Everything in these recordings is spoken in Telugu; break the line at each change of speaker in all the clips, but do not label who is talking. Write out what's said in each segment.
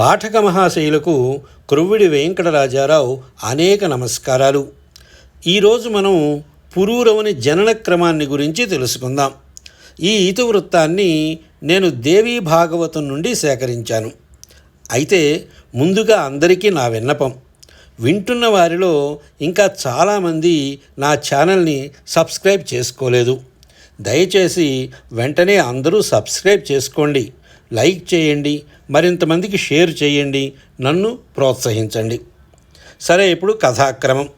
పాఠక మహాశయులకు క్రొవ్విడి వెంకటరాజారావు అనేక నమస్కారాలు. ఈరోజు మనం పురూరవుని జనన క్రమాన్ని గురించి తెలుసుకుందాం. ఈ ఇతివృత్తాన్ని నేను దేవీ భాగవతం నుండి సేకరించాను. అయితే ముందుగా అందరికీ నా విన్నపం. వింటున్న వారిలో ఇంకా చాలామంది నా ఛానల్ని సబ్స్క్రైబ్ చేసుకోలేదు. దయచేసి వెంటనే అందరూ సబ్స్క్రైబ్ చేసుకోండి. లైక్ చేయండి మరింతమందికి షేర్ చేయండి నన్ను ప్రోత్సహించండి. సరే ఇప్పుడు కథాక్రమం.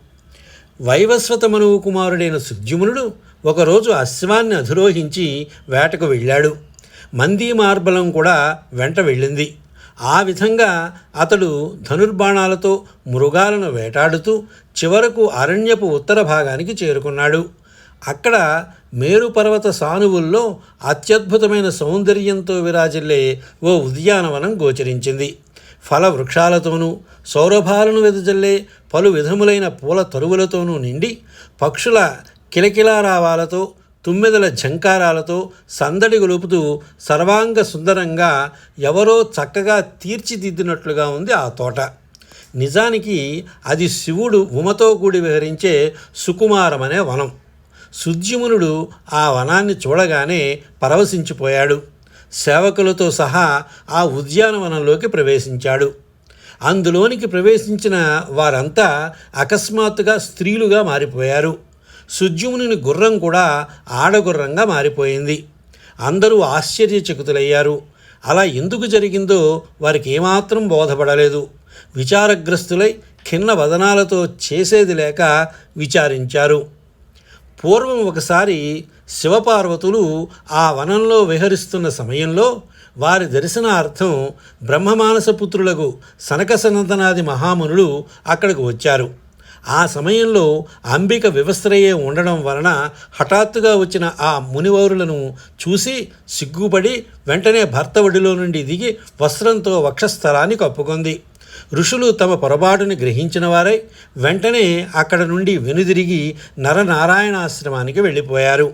వైవస్వత మనువు కుమారుడైన సుద్యుమునుడు ఒకరోజు అశ్వాన్ని అధిరోహించి వేటకు వెళ్ళాడు. మందీ మార్బలం కూడా వెంట వెళ్ళింది. ఆ విధంగా అతడు ధనుర్బాణాలతో మృగాలను వేటాడుతూ చివరకు అరణ్యపు ఉత్తర భాగానికి చేరుకున్నాడు. అక్కడ మేరుపర్వత సానువుల్లో అత్యద్భుతమైన సౌందర్యంతో విరాజిల్లే ఓ ఉద్యానవనం గోచరించింది. ఫల వృక్షాలతోనూ సౌరభాలను వెదజల్లే పలు విధములైన పూల తరువులతోనూ నిండి పక్షుల కిలకిలారావాలతో తుమ్మెదల ఝంకారాలతో సందడి గొలుపుతూ సర్వాంగ సుందరంగా ఎవరో చక్కగా తీర్చిదిద్దినట్లుగా ఉంది ఆ తోట. నిజానికి అది శివుడు ఉమతో కూడి విహరించే సుకుమారమనే వనం. సుద్యుమునుడు ఆ వనాన్ని చూడగానే పరవశించిపోయాడు. సేవకులతో సహా ఆ ఉద్యానవనంలోకి ప్రవేశించాడు. అందులోనికి ప్రవేశించిన వారంతా అకస్మాత్తుగా స్త్రీలుగా మారిపోయారు. సుద్యుముని గుర్రం కూడా ఆడగుర్రంగా మారిపోయింది. అందరూ ఆశ్చర్యచకితులయ్యారు. అలా ఎందుకు జరిగిందో వారికి ఏమాత్రం బోధపడలేదు. విచారగ్రస్తులై ఖిన్న వదనాలతో చేసేది లేక విచారించారు. పూర్వం ఒకసారి శివపార్వతులు ఆ వనంలో విహరిస్తున్న సమయంలో వారి దర్శనార్థం బ్రహ్మమానసపుత్రులకు సనకసనందనాది మహామునులు అక్కడికి వచ్చారు. ఆ సమయంలో అంబిక వివస్త్రయే ఉండడం వలన హఠాత్తుగా వచ్చిన ఆ మునివౌరులను చూసి సిగ్గుపడి వెంటనే భర్త ఒడిలో నుండి దిగి వస్త్రంతో వక్షస్థలాన్ని కప్పుకుంది. ఋషులు తమ పొరపాటుని గ్రహించిన వారై వెంటనే అక్కడ నుండి వెనుదిరిగి నరనారాయణాశ్రమానికి వెళ్ళిపోయారు.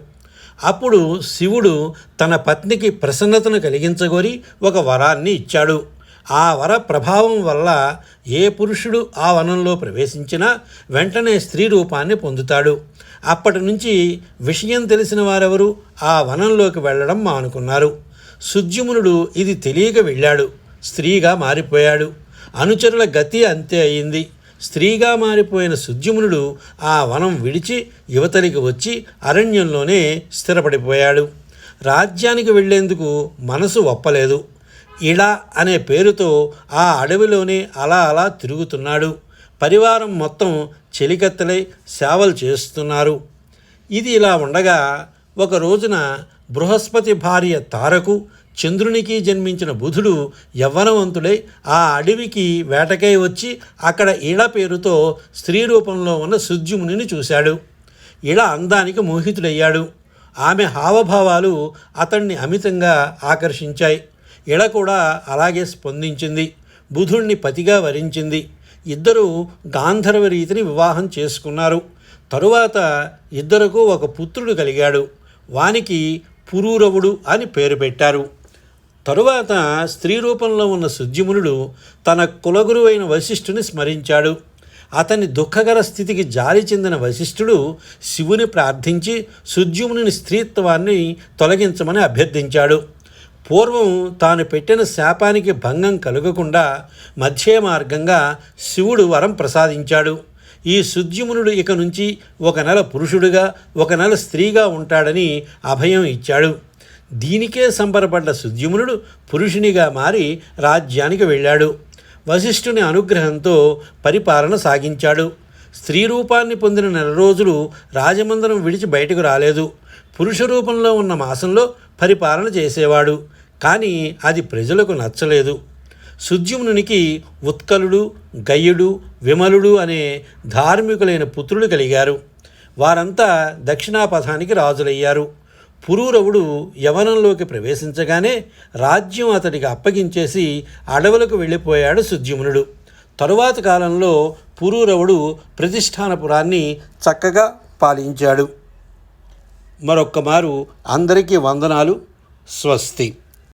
అప్పుడు శివుడు తన పత్నికి ప్రసన్నతను కలిగించగోరి ఒక వరాన్ని ఇచ్చాడు. ఆ వర ప్రభావం వల్ల ఏ పురుషుడు ఆ వనంలో ప్రవేశించినా వెంటనే స్త్రీ రూపాన్ని పొందుతాడు. అప్పటి నుంచి విషయం తెలిసిన వారెవరు ఆ వనంలోకి వెళ్ళడం మానుకున్నారు. సుద్యుమునుడు ఇది తెలియక వెళ్ళాడు. స్త్రీగా మారిపోయాడు. అనుచరుల గతి అంతే అయింది. స్త్రీగా మారిపోయిన సుద్యుమునుడు ఆ వనం విడిచి యువతలికి వచ్చి అరణ్యంలోనే స్థిరపడిపోయాడు. రాజ్యానికి వెళ్ళేందుకు మనసు ఒప్పలేదు. ఇలా అనే పేరుతో ఆ అడవిలోనే అలా అలా తిరుగుతున్నాడు. పరివారం మొత్తం చెలికత్తలై సేవలు చేస్తున్నారు. ఇది ఇలా ఉండగా ఒక రోజున బృహస్పతి భార్య తారకు చంద్రునికి జన్మించిన బుధుడు యవ్వనవంతుడై ఆ అడవికి వేటకై వచ్చి అక్కడ ఇళ పేరుతో స్త్రీ రూపంలో ఉన్న సుద్యుమునిని చూశాడు. ఇళ అందానికి మోహితుడయ్యాడు. ఆమె హావభావాలు అతన్ని అమితంగా ఆకర్షించాయి. ఇళ కూడా అలాగే స్పందించింది. బుధుణ్ణి పతిగా వరించింది. ఇద్దరూ గాంధర్వ రీతిని వివాహం చేసుకున్నారు. తరువాత ఇద్దరకు ఒక పుత్రుడు కలిగాడు. వానికి పురూరవుడు అని పేరు పెట్టారు. తరువాత స్త్రీ రూపంలో ఉన్న సుద్యుమునుడు తన కులగురువైన వశిష్ఠుని స్మరించాడు. అతని దుఃఖకర స్థితికి జారి చెందిన వశిష్ఠుడు శివుని ప్రార్థించి సుద్యుముని స్త్రీత్వాన్ని తొలగించమని అభ్యర్థించాడు. పూర్వం తాను పెట్టిన శాపానికి భంగం కలగకుండా మధ్య మార్గంగా శివుడు వరం ప్రసాదించాడు. ఈ సుద్యుమునుడు ఇక నుంచి ఒక నెల పురుషుడుగా ఒక నెల స్త్రీగా ఉంటాడని అభయం ఇచ్చాడు. దీనికే సంబరపడ్డ సుద్యుమ్నుడు పురుషునిగా మారి రాజ్యానికి వెళ్ళాడు. వశిష్ఠుని అనుగ్రహంతో పరిపాలన సాగించాడు. స్త్రీ రూపాన్ని పొందిన నెల రోజులు రాజమందిరం విడిచి బయటకు రాలేదు. పురుష రూపంలో ఉన్న మాసంలో పరిపాలన చేసేవాడు కానీ అది ప్రజలకు నచ్చలేదు. సుద్యుమ్నునికి ఉత్కలుడు గయ్యుడు విమలుడు అనే ధార్మికులైన పుత్రులు కలిగారు. వారంతా దక్షిణాపథానికి రాజులయ్యారు. పురూరవుడు యవనంలోకి ప్రవేశించగానే రాజ్యం అతడికి అప్పగించేసి అడవులకు వెళ్ళిపోయాడు సుద్యుమ్నుడు. తరువాత కాలంలో పురూరవుడు ప్రతిష్టానపురాన్ని చక్కగా పాలించాడు. మరొక్కమారు అందరికీ వందనాలు. స్వస్తి.